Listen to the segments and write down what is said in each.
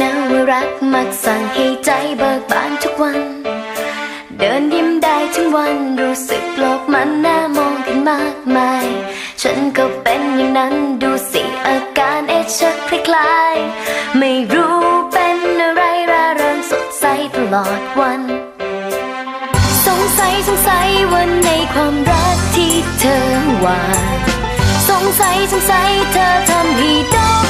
นะว่ารักมักสั่งให้ใจเบิกบานทุกวัน เดินยิ้มได้ทั้งวันรู้สึกโลกมันน่ามองขึ้นมากมาย ฉันก็เป็นอย่างนั้นดูสิอาการเอชักคล้ายๆไม่รู้เป็นอะไรระเริงสดใสตลอดวัน สงสัยสงสัยวันในความรักที่เธอหวานสงสัยสงสัยเธอทำให้ได้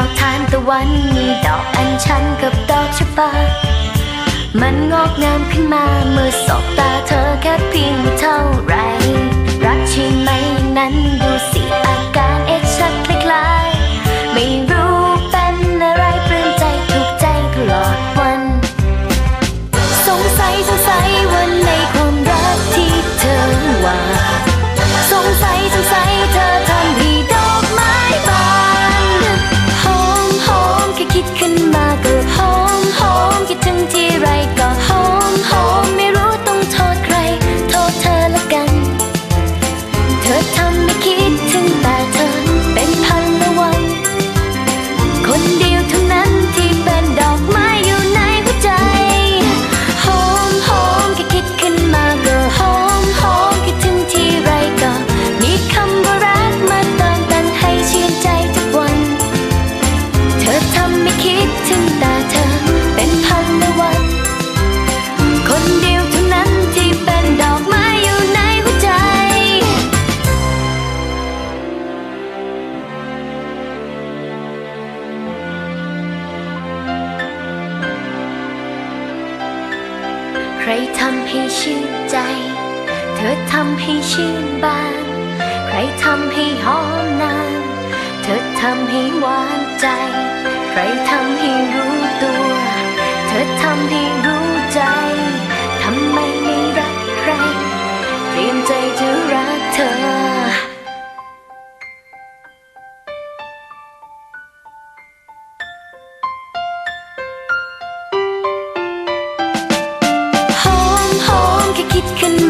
อกทานตะวันมีดอกอัญชันกับดอกชะบา มันงอกงามขึ้นมาเมื่อสบตา รทำให้ชื่นใจ เธอทำให้ชื่นบาน ใครทำให้หอมนาน เธอทำให้หวานใจ ใครทำให้รู้ตัว เธอทำให้รู้ใจ ทำไมไม่รักใคร เตรียมใจจะรักเธอ คิดขึ้น